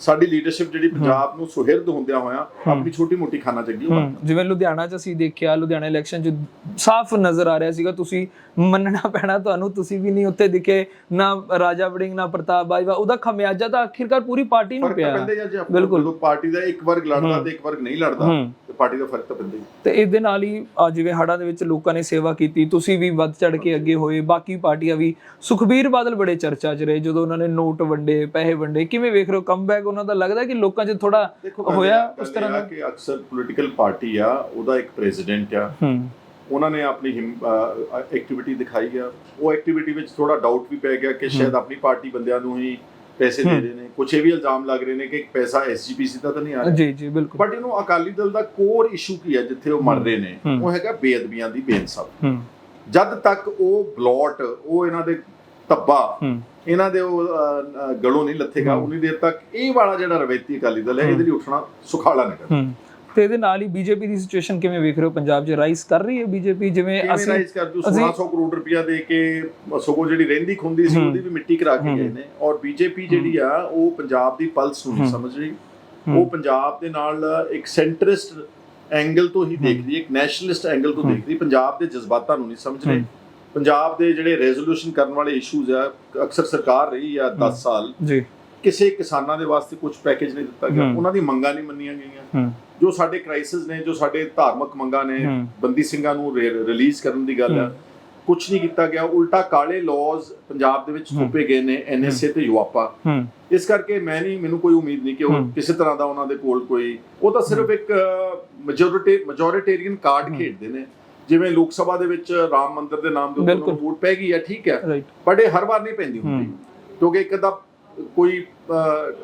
ਸਾਡੀ ਲੀਡਰਸ਼ਿਪ ਜਿਹੜੀ ਪੰਜਾਬ ਨੂੰ ਸੁਹਿਰਦ ਹੁੰਦਿਆਂ ਹੋਇਆਂ ਆਪਣੀ ਛੋਟੀ ਮੋਟੀ ਖਾਨਾ ਚੱਗੀ ਹਮ, ਜਿਵੇਂ ਲੁਧਿਆਣਾ 'ਚ ਅਸੀਂ ਦੇਖਿਆ ਲੁਧਿਆਣਾ ਇਲੈਕਸ਼ਨ 'ਚ ਸਾਫ਼ ਨਜ਼ਰ ਆ ਰਿਹਾ ਸੀਗਾ ਤੁਸੀਂ ਮੰਨਣਾ ਪੈਣਾ ਤੁਹਾਨੂੰ ਤੁਸੀਂ ਵੀ ਨਹੀਂ ਉੱਥੇ ਦਿਖੇ ਨਾ ਰਾਜਾ ਵੜਿੰਗ ਨਾ ਪ੍ਰਤਾਪ ਬਾਜਵਾ ਉਹਦਾ ਖਮਿਆਜਾ ਤਾਂ ਆਖਿਰਕਾਰ ਪੂਰੀ ਪਾਰਟੀ ਨੂੰ ਪਿਆ। ਬਿਲਕੁਲ। ਪਾਰਟੀ ਦਾ ਇੱਕ ਵਰਗ ਲੜਦਾ ਤੇ ਇੱਕ ਵਰਗ ਨਹੀਂ ਲੜਦਾ। ਪਾਰਟੀ ਦਾ ਫ਼ਰਕ ਤਾਂ ਪੈਂਦਾ ਹੀ। ਤੇ ਇਹਦੇ ਨਾਲ ਹੀ ਆ ਜਿਵੇਂ ਹੜ੍ਹਾਂ ਦੇ ਵਿੱਚ ਲੋਕਾਂ ਨੇ ਸੇਵਾ ਕੀਤੀ ਤੁਸੀਂ ਵੀ ਵੱਧ ਚੜ ਕੇ ਅੱਗੇ ਹੋਏ ਬਾਕੀ ਪਾਰਟੀਆਂ ਵੀ। ਸੁਖਬੀਰ ਬਾਦਲ ਬੜੇ ਚਰਚਾ 'ਚ ਰਹੇ ਜਦੋਂ ਉਹਨਾਂ ਨੇ ਨੋਟ ਵੰਡੇ ਪੈਸੇ ਵੰਡੇ। ਕਿਵੇਂ ਵੇਖ ਰਹੇ ਹੋ ਕਮਬੈਕ ਉਹਨਾਂ ਦਾ ਲੱਗਦਾ ਕਿ ਲੋਕਾਂ 'ਚ ਥੋੜਾ ਦੇਖੋ ਗੱਲ ਹੋਇਆ ਇਹ- ਉਸ ਗੱਲ ਤਰ੍ਹਾਂ ਇਹ ਆ ਦਾ? ਕਿ ਅਕਸਰ ਪੋਲੀਟੀਕਲ ਪਾਰਟੀ ਆ ਉਹਦਾ ਇੱਕ ਪ੍ਰੈਜ਼ੀਡੈਂਟ ਆ। ਹੂੰ। ਉਹਨਾਂ ਨੇ ਆਪਣੀ ਐਕਟੀਵਿਟੀ ਦਿਖਾਈ ਆ। ਉਹ ਐਕਟੀਵਿਟੀ ਵਿੱਚ ਥੋੜਾ ਡਾਊਟ ਵੀ ਪੈ ਗਿਆ ਕਿ ਸ਼ਾਇਦ ਆਪਣੀ ਪਾਰਟੀ ਬੰਦਿਆਂ ਨੂੰ ਹੀ ਪੈਸੇ ਦੇ ਰਹੇ ਨੇ ਕੁਝ ਇਹ ਵੀ ਇਲਜ਼ਾਮ ਲੱਗ ਰਹੇ ਨੇ ਕਿ ਪੈਸਾ ਐਸਜੀਪੀਸੀ ਦਾ ਤਾਂ ਨਹੀਂ ਆ ਰਿਹਾ। ਜੀ ਜੀ ਬਿਲਕੁਲ। ਬਟ ਇਹਨੂੰ ਅਕਾਲੀ ਦਲ ਦਾ ਕੋਰ ਇਸ਼ੂ ਕੀ ਹੈ ਜਿੱਥੇ ਉਹ ਮਰ ਰਹੇ ਨੇ। ਉਹ ਹੈਗਾ ਬੇਅਦਬੀਆਂ ਦੀ ਬੇਇਨਸਾਫੀ। ਜਦ ਤੱਕ ਉਹ ਬਲੌਟ ਉਹ ਇਹਨਾਂ ਦੇ ਹੂੰ। ਇਹਨਾਂ ਦੇ ਉਹ ਗਲੋਂ ਨਹੀਂ ਲੱਥੇਗਾ। ਉਨੀ ਦੇਰ ਤੱਕ ਇਹ ਵਾਲਾ ਜਿਹੜਾ ਰਵੈਤੀ ਅਕਾਲੀ ਦਲ ਹੈ ਇਹਦੇ ਲਈ ਉੱਠਣਾ ਸੁਖਾਲਾ ਨਹੀਂ ਕਰਦਾ ਤੇ ਇਹਦੇ ਨਾਲ ਹੀ ਬੀਜੇਪੀ ਦੀ ਸਿਚੁਏਸ਼ਨ ਕਿਵੇਂ ਵੇਖ ਰਹੇ ਹੋ ਪੰਜਾਬ 'ਚ ਰਾਈਸ ਕਰ ਰਹੀ ਹੈ ਬੀਜੇਪੀ ਜਿਵੇਂ ਅਸੀਂ ਰਾਈਜ਼ ਕਰ ਅਸੀਂ- 1600 ਕਰੋੜ ਰੁਪਇਆ ਦੇ ਕੇ ਸਗੋਂ ਜਿਹੜੀ ਰਹਿੰਦੀ ਖੁੰਦੀ ਸੀ। ਉਹਦੀ ਵੀ ਮਿੱਟੀ ਕਰਾ ਕੇ। ਗਏ ਨੇ ਔਰ ਬੀਜੇਪੀ ਜਿਹੜੀ ਆ ਉਹ ਪੰਜਾਬ ਦੀ ਪਲਸ ਨੂੰ। ਸਮਝ ਰਹੀ। ਉਹ ਪੰਜਾਬ ਦੇ ਨਾਲ ਇੱਕ ਸੈਂਟਰਿਸਟ ਐਂਗਲ ਤੋਂ ਹੀ ਦੇਖਦੀ ਹੈ ਇੱਕ ਨੈਸ਼ਨਲਿਸਟ ਐਂਗਲ ਤੋਂ। ਦੇਖਦੀ ਪੰਜਾਬ ਦੇ ਜਜ਼ਬਾਤਾਂ ਨੂੰ ਨਹੀਂ ਸਮਝ ਰਹੀ। ਪੰਜਾਬ ਦੇ ਜਿਹੜੇ ਰੈਜ਼ੋਲੂਸ਼ਨ ਕਰਨ ਵਾਲੇ ਇਸ਼ੂਜ਼ ਆ ਅਕਸਰ ਸਰਕਾਰ ਰਹੀ ਆ 10 ਸਾਲ ਜੀ ਕਿਸੇ ਕਿਸਾਨਾਂ ਦੇ ਵਾਸਤੇ ਕੁਝ ਪੈਕੇਜ ਨਹੀਂ ਦਿੱਤਾ ਗਿਆ। ਹੂੰ। ਉਹਨਾਂ ਦੀ ਮੰਗਾਂ ਨਹੀਂ ਮੰਨੀਆਂ ਗਈਆਂ। ਹੂੰ। ਜੋ ਸਾਡੇ ਕ੍ਰਾਈਸਿਸ ਨੇ ਜੋ ਸਾਡੇ ਧਾਰਮਿਕ ਮੰਗਾਂ ਨੇ ਹੂੰ। ਬੰਦੀ ਸਿੰਘਾਂ ਨੂੰ ਰਿਲੀਜ਼ ਕਰਨ ਦੀ ਗੱਲ ਆ ਕੁਝ ਨਹੀਂ ਕੀਤਾ ਗਿਆ। ਉਲਟਾ ਕਾਲੇ ਲਾਜ਼ ਪੰਜਾਬ ਦੇ ਵਿੱਚ ਹੂੰ। ਥੋਪੇ ਗਏ ਨੇ ਐਨਐਸਏ ਤੇ ਯੂਆਪਾ। ਹੂੰ। ਇਸ ਕਰਕੇ ਮੈਂ ਨਹੀਂ ਮੈਨੂੰ ਕੋਈ ਉਮੀਦ ਨਹੀਂ ਕਿ ਉਹ ਹੂੰ। ਕਿਸੇ ਤਰ੍ਹਾਂ ਦਾ ਉਹਨਾਂ ਦੇ ਕੋਲ ਕੋਈ ਉਹ ਤਾਂ ਸਿਰਫ ਇੱਕ ਮੈਜੋਰਿਟੀ ਮੈਜੋਰਿਟੇਰੀਅਨ ਕਾਰਡ ਹੂੰ। ਖੇਡਦੇ ਨੇ। ਜਿਵੇਂ ਲੋਕ ਸਭਾ ਦੇ ਵਿੱਚ ਰਾਮ ਮੰਦਿਰ ਦੇ ਨਾਮ ਦੇ ਉੱਤੇ। ਵੋਟ ਪੈ ਗਈ ਆ ਠੀਕ ਹੈ। ਬਟ ਇਹ ਹਰ ਵਾਰ ਨਹੀਂ ਪੈਂਦੀ ਹੁੰਦੀ। ਕਿਉਂਕਿ ਇੱਕ ਦਾ ਕੋਈ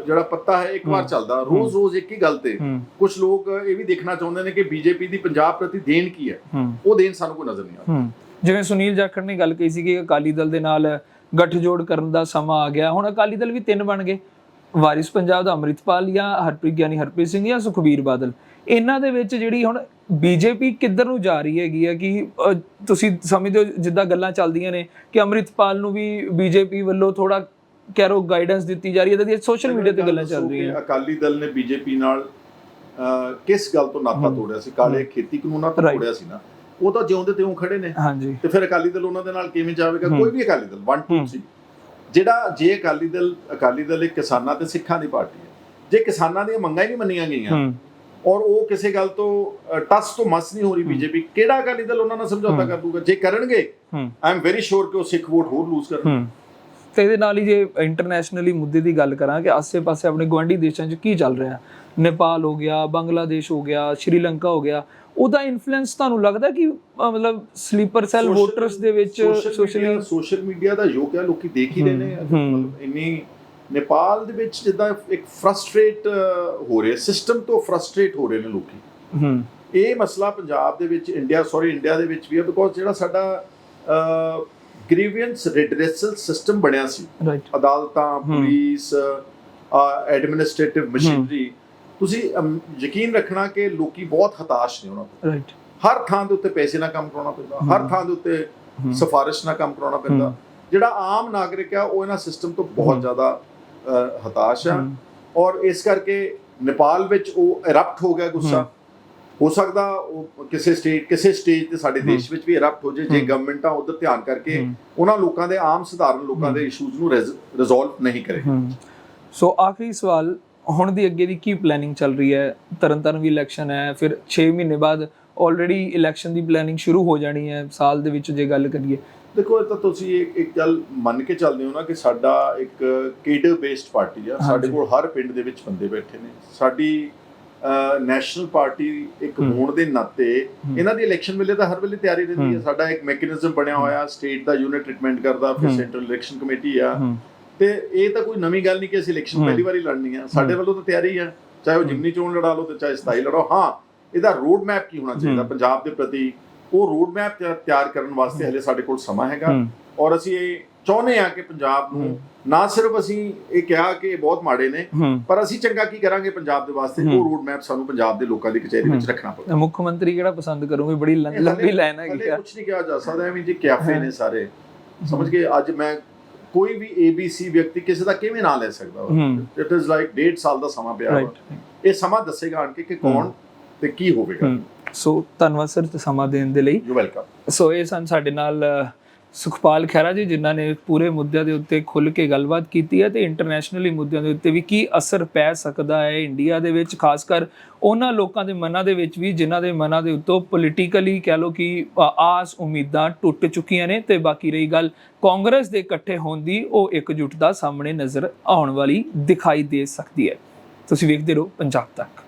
ਜਿਹੜਾ ਪੱਤਾ ਹੈ ਇੱਕ ਵਾਰ। ਚੱਲਦਾ। ਰੋਜ਼ ਰੋਜ਼ ਇੱਕ ਹੀ ਗੱਲ ਤੇ। ਕੁਝ ਲੋਕ ਇਹ ਵੀ ਦੇਖਣਾ ਚਾਹੁੰਦੇ ਨੇ ਕਿ ਬੀਜੇਪੀ ਦੀ ਪੰਜਾਬ ਪ੍ਰਤੀ ਦੇਣ ਕੀ ਹੈ। ਉਹ ਦੇਣ ਸਾਨੂੰ ਕੋਈ ਨਜ਼ਰ ਨਹੀਂ ਆ ਹੂੰ। ਜਿਵੇਂ ਸੁਨੀਲ ਜਾਖੜ ਨੇ ਗੱਲ ਕਹੀ ਸੀ ਕਿ ਅਕਾਲੀ ਦਲ ਦੇ ਨਾਲ ਗੱਠਜੋੜ ਕਰਨ ਦਾ ਸਮਾਂ ਆ ਗਿਆ। ਹੁਣ ਅਕਾਲੀ ਦਲ ਵੀ ਤਿੰਨ ਬਣ ਗਏ। ਵਾਰਿਸ ਪੰਜਾਬ ਦਾ ਅੰਮ੍ਰਿਤਪਾਲ ਜਾਂ ਹਰਪ੍ਰੀਤ ਗਿਆਨੀ ਹਰਪ੍ਰੀਤ ਸਿੰਘ ਜਾਂ ਸੁਖਬੀਰ ਬਾਦਲ। ਇਹਨਾਂ ਦੇ ਵਿੱਚ ਜਿਹੜੀ ਹੁਣ ਬੀਜੇਪੀ ਕਿੱਧਰ ਨੂੰ ਜਾ ਰਹੀ ਹੈਗੀ ਆ ਕਿ ਤੁਸੀਂ ਸਮਝਦੇ ਹੋ ਜਿੱਦਾਂ ਗੱਲਾਂ ਚੱਲਦੀਆਂ ਨੇ ਕਿ ਅੰਮ੍ਰਿਤਪਾਲ ਨੂੰ ਵੀ ਬੀਜੇਪੀ ਵੱਲੋਂ ਥੋੜਾ ਕਹਿ ਰੋ ਗਾਈਡੈਂਸ ਦਿੱਤੀ ਜਾ ਰਹੀ ਹੈ ਤਾਂ ਸੋਸ਼ਲ ਮੀਡੀਆ ਤੇ ਗੱਲਾਂ ਚੱਲ ਰਹੀਆਂ ਅਕਾਲੀ ਦਲ ਨੇ ਬੀਜੇਪੀ ਨਾਲ ਕਿਸ ਗੱਲ ਤੋਂ ਨਾਤਾ। ਤੋੜਿਆ ਸੀ? ਕਾਲੇ ਖੇਤੀ ਕਾਨੂੰਨਾਂ ਤੋਂ. ਤੋੜਿਆ ਸੀ ਨਾ। ਉਹ ਤਾਂ ਜਿਉਂਦੇ ਤੇ ਉਹ ਖੜੇ ਨੇ। ਹਾਂਜੀ। ਤੇ ਫਿਰ ਅਕਾਲੀ ਦਲ ਉਹਨਾਂ ਦੇ ਨਾਲ ਕਿਵੇਂ ਜਾਵੇਗਾ। ਕੋਈ ਵੀ ਅਕਾਲੀ ਦਲ 1 2 ਹੂੰ। 3 ਜਿਹੜਾ ਜੇ ਅਕਾਲੀ ਦਲ ਅਕਾਲੀ ਦਲ ਇੱਕ ਕਿਸਾਨਾਂ ਤੇ ਸਿੱਖਾਂ ਦੀ ਪਾਰਟੀ ਹੈ। ਜੇ ਕਿਸਾਨਾਂ ਦੀਆਂ ਮੰਗਾਂ ਹੀ ਨਹੀਂ ਮੰਨੀਆਂ ਗਈਆਂ ਔਰ ਉਹ ਕਿਸੇ ਗੱਲ ਤੋਂ ਟਸ ਤੋਂ ਮਸ ਨਹੀਂ ਹੋ ਰਹੀ। ਬੀਜੇਪੀ ਕਿਹੜਾ ਅਕਾਲੀ ਦਲ ਉਹਨਾਂ ਨਾਲ ਸਮਝੌਤਾ। ਕਰ ਦੂਗਾ? ਜੇ ਕਰਨਗੇ ਆਈ ਐਮ ਵੈਰੀ ਸ਼ੋਰ ਕਿ ਉਹ ਸਿੱਖ ਵੋਟ ਹੋਰ ਲੂਜ਼ ਕਰਨਗੇ। ਤੇ ਇਹਦੇ ਨਾਲ ਹੀ ਜੇ ਇੰਟਰਨੈਸ਼ਨਲੀ ਮੁੱਦੇ ਦੀ ਗੱਲ ਕਰਾਂ ਕਿ ਆਸੇ-ਪਾਸੇ ਆਪਣੇ ਗਵਾਂਢੀ ਦੇਸ਼ਾਂ 'ਚ ਕੀ ਚੱਲ ਰਿਹਾ? ਨੇਪਾਲ ਹੋ ਗਿਆ ਬੰਗਲਾਦੇਸ਼ ਹੋ ਗਿਆ ਸ਼੍ਰੀਲੰਕਾ ਹੋ ਗਿਆ ਉਹਦਾ ਇਨਫਲੂਐਂਸ ਤੁਹਾਨੂੰ ਲੱਗਦਾ ਕਿ ਮਤਲਬ ਸਲੀਪਰ ਸੈਲ ਵੋਟਰਸ ਦੇ ਵਿੱਚ ਸੋਸ਼ਲ ਸੋਸ਼ਲੀ ਮੀਡੀਆ ਦਾ ਯੋਗ ਹੈ ਲੋਕੀ ਦੇਖ ਹੀ ਰਹੇ ਨੇ। ਮਤਲਬ ਇੰਨੀ ਨੇਪਾਲ ਦੇ ਵਿੱਚ ਜਿੱਦਾਂ ਇੱਕ ਫਰਸਟ੍ਰੇਟ ਹੋ ਰਿਹਾ ਸਿਸਟਮ ਤੋਂ ਫਰਸਟ੍ਰੇਟ ਹੋ ਰਹੇ ਨੇ ਲੋਕੀ। ਹੂੰ। ਇਹ ਮਸਲਾ ਪੰਜਾਬ ਦੇ ਵਿੱਚ ਇੰਡੀਆ ਸੌਰੀ ਇੰਡੀਆ ਦੇ ਵਿੱਚ ਵੀ ਹੈ ਬਿਕੋਜ਼ ਜਿਹੜਾ ਸਾਡਾ ਗ੍ਰੀਵੈਂਸ ਰਿਡਰੈਸਲ ਸਿਸਟਮ ਬਣਿਆ ਸੀ। ਰਾਈਟ ਅਦਾਲਤਾਂ। ਪੁਲਿਸ ਐਡਮਿਨਿਸਟ੍ਰੇਟਿਵ ਮਸ਼ੀਨਰੀ ਤੁਸੀਂ ਯਕੀਨ ਰੱਖਣਾ ਕਿ ਲੋਕੀ ਬਹੁਤ ਹਤਾਸ਼ ਨੇ ਉਹਨਾਂ ਤੋਂ। ਰਾਈਟ ਹਰ ਥਾਂ ਦੇ ਉੱਤੇ ਪੈਸੇ ਨਾਲ ਕੰਮ ਕਰਾਉਣਾ ਪੈਂਦਾ। ਹਰ। ਥਾਂ ਦੇ ਉੱਤੇ ਸਿਫਾਰਿਸ਼ ਨਾਲ ਕੰਮ ਕਰਾਉਣਾ ਪੈਂਦਾ। ਜਿਹੜਾ ਆਮ ਨਾਗਰਿਕ ਆ ਉਹ ਇਹਨਾਂ ਸਿਸਟਮ ਤੋਂ ਬਹੁਤ। ਜ਼ਿਆਦਾ ਹਤਾਸ਼ ਆ। ਔਰ ਇਸ ਕਰਕੇ ਨੇਪਾਲ ਵਿੱਚ ਉਹ ਇਰਪਟ ਹੋ ਗਿਆ ਗੁੱਸਾ। ਹੂੰ। ਸਕਦਾ ਉਹ ਕਿਸੇ ਸਟੇਟ ਕਿਸੇ ਸਟੇਜ ਤੇ ਸਾਡੇ ਦੇਸ਼ ਵਿੱਚ ਵੀ ਇਰਪਟ ਹੋ ਜੇ ਜੇ। ਗਵਰਨਮੈਂਟਾਂ ਉਧਰ ਧਿਆਨ ਕਰਕੇ ਉਹਨਾਂ ਲੋਕਾਂ ਦੇ ਆਮ ਸਧਾਰਨ ਲੋਕਾਂ ਦੇ ਇਸ਼ੂਜ਼ ਨੂੰ ਰਿਜ਼ੋਲਵ ਨਹੀਂ ਕਰੇ। ਸੋ ਆਖਰੀ ਸਵਾਲ ਹੁਣ ਦੀ ਅੱਗੇ ਦੀ ਕੀ ਪਲੈਨਿੰਗ ਚੱਲ ਰਹੀ ਹੈ? ਤਰਨਤਾਰਨ ਵੀ ਇਲੈਕਸ਼ਨ ਹੈ ਫਿਰ 6 ਮਹੀਨੇ ਬਾਅਦ ਆਲਰੇਡੀ ਇਲੈਕਸ਼ਨ ਦੀ ਪਲੈਨਿੰਗ ਸ਼ੁਰੂ ਹੋ ਜਾਣੀ ਹੈ ਸਾਲ ਦੇ ਵਿੱਚ ਜੇ ਗੱਲ ਕਰੀਏ। ਦੇਖੋ ਇਹ ਤਾਂ ਤੁਸੀਂ ਇੱਕ ਇੱਕ ਗੱਲ ਮੰਨ ਕੇ ਚੱਲਦੇ ਹੋ ਨਾ ਕਿ ਸਾਡਾ ਇੱਕ ਕੇਡਰ ਬੇਸਡ ਪਾਰਟੀ ਆ ਸਾਡੇ। ਕੋਲ ਹਰ ਪਿੰਡ ਦੇ ਵਿੱਚ ਬੰਦੇ ਬੈਠੇ ਨੇ। ਸਾਡੀ ਨੈਸ਼ਨਲ ਪਾਰਟੀ ਇੱਕ। ਹੋਣ ਦੇ ਨਾਤੇ। ਇਹਨਾਂ ਦੀ ਇਲੈਕਸ਼ਨ ਵੇਲੇ ਤਾਂ ਹਰ ਵੇਲੇ ਤਿਆਰੀ ਰਹਿੰਦੀ ਹੈ। ਸਾਡਾ ਇੱਕ ਮੈਕੈਨਿਜ਼ਮ ਬਣਿਆ ਹੋਇਆ ਸਟੇਟ ਦਾ ਯੂਨਿਟ ਟ੍ਰੀਟਮੈਂਟ ਕਰਦਾ ਫਿਰ। ਸੈਂਟਰਲ ਇਲੈਕਸ਼ਨ ਕਮੇਟੀ ਆ ਤੇ ਇਹ ਤਾਂ ਕੋਈ ਨਵੀਂ ਗੱਲ ਨਹੀਂ ਕਿ ਅਸੀਂ ਇਲੈਕਸ਼ਨ। ਪਹਿਲੀ ਵਾਰੀ ਲੜਨੀ ਆ ਸਾਡੇ। ਵੱਲੋਂ ਤਾਂ ਤਿਆਰੀ ਆ ਚਾਹੇ ਉਹ। ਜਿਮਨੀ ਚੋਣ ਲੜਾ ਲਓ ਤੇ ਚਾਹੇ ਸਥਾਈ ਲੜੋ ਹਾਂ ਇਹਦਾ ਰੋਡ ਮੈਪ ਕੀ ਹੋਣਾ ਚਾਹੀਦਾ। ਪੰਜਾਬ ਦੇ ਪ੍ਰਤੀ ਉਹ ਰੋਡ ਮੈਪ ਤਿਆਰ ਕਰਨ ਵਾਸਤੇ ਹਲੇ ਸਾਡੇ ਕੋਲ ਸਮਾਂ ਹੈਗਾ ਔਰ ਅਸੀਂ ਇਹ ਚਾਹੁੰਦੇ ਆ ਕਿ ਪੰਜਾਬ ਨੂੰ ਹੂੰ। ਨਾ ਸਿਰਫ ਅਸੀਂ ਇਹ ਕਿਹਾ ਕਿ ਇਹ ਬਹੁਤ ਮਾੜੇ ਨੇ ਹੂੰ। ਪਰ ਅਸੀਂ ਚੰਗਾ ਕੀ ਕਰਾਂਗੇ ਪੰਜਾਬ ਦੇ ਵਾਸਤੇ? ਹੂੰ। ਉਹ ਰੋਡ ਮੈਪ ਸਾਨੂੰ ਪੰਜਾਬ ਦੇ ਲੋਕਾਂ ਦੀ ਕਚਹਿਰੀ ਵਿੱਚ ਹੂੰ। ਰੱਖਣਾ ਪਊਗਾ। ਮੁੱਖ ਮੰਤਰੀ ਕਿਹੜਾ ਪਸੰਦ ਕਰੋਗੇ? ਬੜੀ ਲੰਬੀ ਲਾਈਨ ਹੈਗੀ ਆ ਕੁਝ ਨਹੀਂ ਕਿਹਾ ਜਾ ਸਕਦਾ ਐਵੇਂ ਜੀ ਕੈਫੇ ਨੇ ਸਾਰੇ। ਸਮਝ ਗਏ? ਅੱਜ ਮੈਂ ਕੋਈ ਵੀ ABC ਵਿਅਕਤੀ ਕਿਸੇ ਦਾ ਕਿਵੇਂ ਨਾਂ ਲੈ ਸਕਦਾ ਹੂੰ। ਇਟ ਇਜ਼ ਲਾਈਕ 1.5 ਸਾਲ ਦਾ ਸਮਾਂ ਪਿਆ ਇਹ ਸਮਾਂ ਦੱਸੇਗਾ ਆਣ ਕੇ ਕਿ ਕੌਣ ਤੇ ਕੀ ਹੋਵੇਗਾ। ਹੂੰ। ਸੋ ਧੰਨਵਾਦ ਸਰ ਸਮਾਂ ਦੇਣ ਦੇ ਲਈ। ਯੂ ਵੈਲਕਮ ਸੋ ਇਹ ਸਨ ਸਾਡੇ ਨਾਲ ਸੁਖਪਾਲ ਖਹਿਰਾ ਜੀ, ਜਿਨ੍ਹਾਂ ਨੇ ਪੂਰੇ ਮੁੱਦਿਆਂ ਦੇ ਉੱਤੇ ਖੁੱਲ ਕੇ ਗੱਲਬਾਤ ਕੀਤੀ ਹੈ ਤੇ ਇੰਟਰਨੈਸ਼ਨਲੀ ਮੁੱਦਿਆਂ ਦੇ ਉੱਤੇ ਵੀ ਕੀ ਅਸਰ ਪੈ ਸਕਦਾ ਹੈ ਇੰਡੀਆ ਦੇ ਵਿੱਚ, ਖਾਸ ਕਰ ਉਹਨਾਂ ਲੋਕਾਂ ਦੇ ਮਨਾਂ ਦੇ ਵਿੱਚ ਵੀ, ਜਿਨ੍ਹਾਂ ਦੇ ਮਨਾਂ ਦੇ ਉੱਤੋਂ ਪੋਲੀਟੀਕਲੀ ਕਹਿ ਲੋ ਕਿ ਆਸ ਉਮੀਦਾਂ ਟੁੱਟ ਚੁੱਕੀਆਂ ਨੇ ਤੇ ਬਾਕੀ ਰਹੀ ਗੱਲ ਕਾਂਗਰਸ ਦੇ ਇਕੱਠੇ ਹੋਣ ਦੀ, ਉਹ ਇਕਜੁੱਟਤਾ ਸਾਹਮਣੇ ਨਜ਼ਰ ਆਉਣ ਵਾਲੀ ਦਿਖਾਈ ਦੇ ਸਕਦੀ ਹੈ। ਤੁਸੀਂ ਵੇਖਦੇ ਰਹੋ ਪੰਜਾਬ ਤੱਕ।